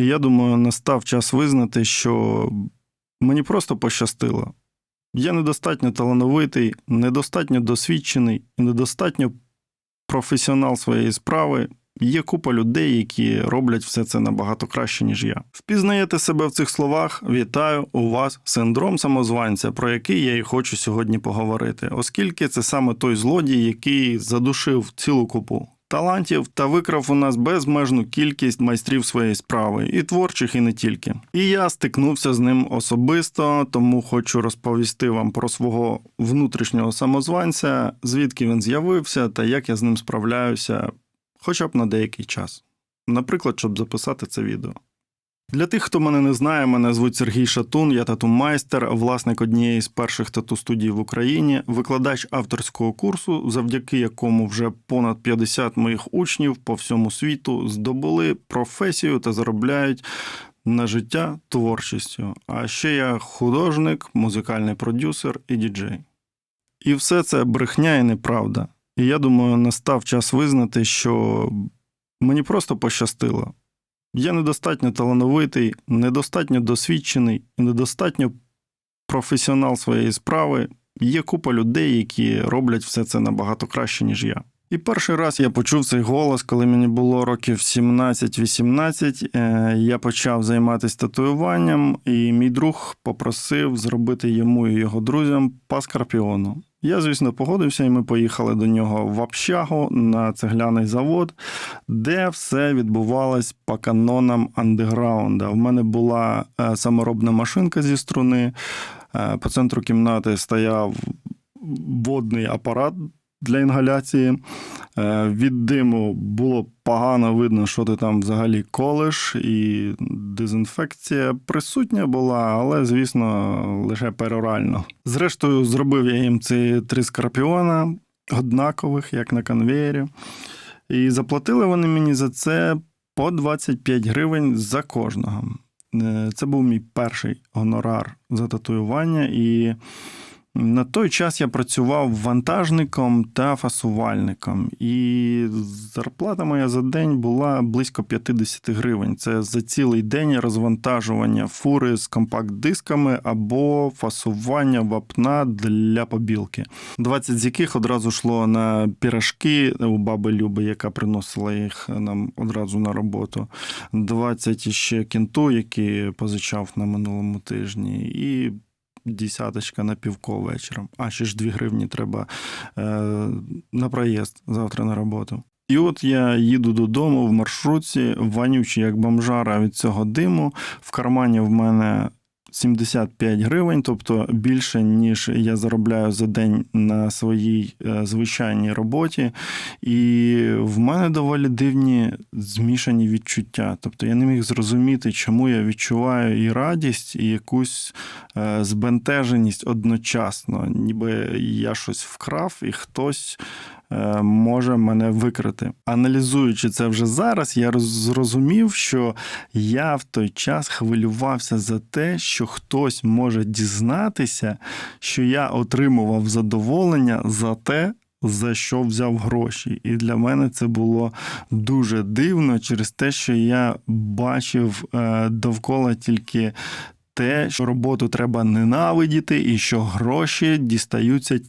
І я думаю, настав час визнати, що мені просто пощастило. Я недостатньо талановитий, недостатньо досвідчений і недостатньо професіонал своєї справи. Є купа людей, які роблять все це набагато краще, ніж я. Впізнаєте себе в цих словах? Вітаю у вас синдром самозванця, про який я і хочу сьогодні поговорити, оскільки це саме той злодій, який задушив цілу купу талантів та викрав у нас безмежну кількість майстрів своєї справи, і творчих, і не тільки. І я стикнувся з ним особисто, тому хочу розповісти вам про свого внутрішнього самозванця, звідки він з'явився та як я з ним справляюся, хоча б на деякий час. Наприклад, щоб записати це відео. Для тих, хто мене не знає, мене звуть Сергій Шатун, я тату-майстер, власник однієї з перших тату-студій в Україні, викладач авторського курсу, завдяки якому вже понад 50 моїх учнів по всьому світу здобули професію та заробляють на життя творчістю. А ще я художник, музикальний продюсер і діджей. І все це брехня і неправда. І я думаю, настав час визнати, що мені просто пощастило. Я недостатньо талановитий, недостатньо досвідчений і недостатньо професіонал своєї справи. Є купа людей, які роблять все це набагато краще, ніж я. І перший раз я почув цей голос, коли мені було років 17-18. Е, Я почав займатися татуюванням, і мій друг попросив зробити йому і його друзям по скорпіону. Я, звісно, погодився, і ми поїхали до нього в общагу на цегляний завод, де все відбувалось по канонам андеграунда. В мене була е, саморобна машинка зі струни. Е, По центру кімнати стояв водний апарат для інгаляції. Е, Від диму було погано видно, що ти там взагалі колиш, і дезінфекція присутня була, але, звісно, лише перорально. Зрештою, зробив я їм ці три скорпіона однакових, як на конвеєрі. І заплатили вони мені за це по 25 гривень за кожного. Е, Це був мій перший гонорар за татуювання, і на той час я працював вантажником та фасувальником, і зарплата моя за день була близько 50 гривень. Це за цілий день розвантажування фури з компакт-дисками або фасування вапна для побілки. 20 з яких одразу йшло на пірашки у баби Люби, яка приносила їх нам одразу на роботу. 20 ще кінту, які позичав на минулому тижні. і десяточка на півко вечором. А ще ж 2 гривні треба е, на проїзд завтра на роботу. І от я їду додому в маршрутці, вонючий як бомжара від цього диму. В кармані в мене 75 гривень, тобто більше, ніж я заробляю за день на своїй е, звичайній роботі. І в мене доволі дивні змішані відчуття. Тобто я не міг зрозуміти, чому я відчуваю і радість, і якусь е, збентеженість одночасно, ніби я щось вкрав, і хтось. Е, Може мене викрити. Аналізуючи це вже зараз, я зрозумів, що я в той час хвилювався за те, що хтось може дізнатися, що я отримував задоволення за те, за що взяв гроші. І для мене це було дуже дивно через те, що я бачив е, довкола тільки. Те, що роботу треба ненавидіти, і що гроші дістаються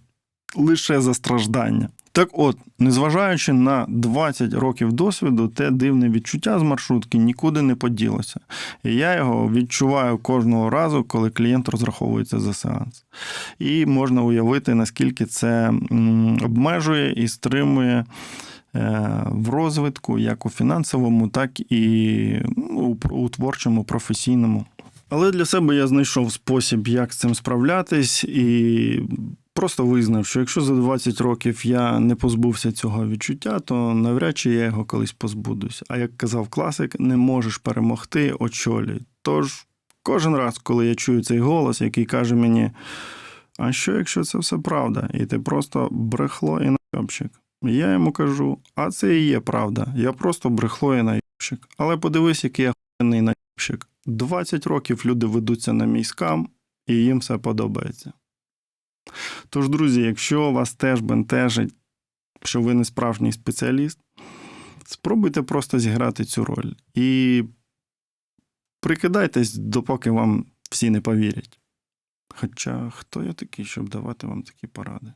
лише за страждання. Так от, незважаючи на 20 років досвіду, те дивне відчуття з маршрутки нікуди не поділося. І я його відчуваю кожного разу, коли клієнт розраховується за сеанс. І можна уявити, наскільки це обмежує і стримує е, в розвитку, як у фінансовому, так і ну, у- у творчому, професійному. Але для себе я знайшов спосіб, як з цим справлятись, і просто визнав, що якщо за 20 років я не позбувся цього відчуття, то навряд чи я його колись позбудусь. А як казав класик, не можеш перемогти, очолюй. Тож кожен раз, коли я чую цей голос, який каже мені: а що, якщо це все правда, і ти просто брехло і найобщик? Я йому кажу: а це і є правда. Я просто брехло і найобщик. Але подивись, який я хуйний найобщик. 20 років люди ведуться на мій скам, і їм все подобається. Тож, друзі, якщо вас теж бентежить, що ви не справжній спеціаліст, спробуйте просто зіграти цю роль і прикидайтесь, допоки вам всі не повірять. Хоча хто я такий, щоб давати вам такі поради?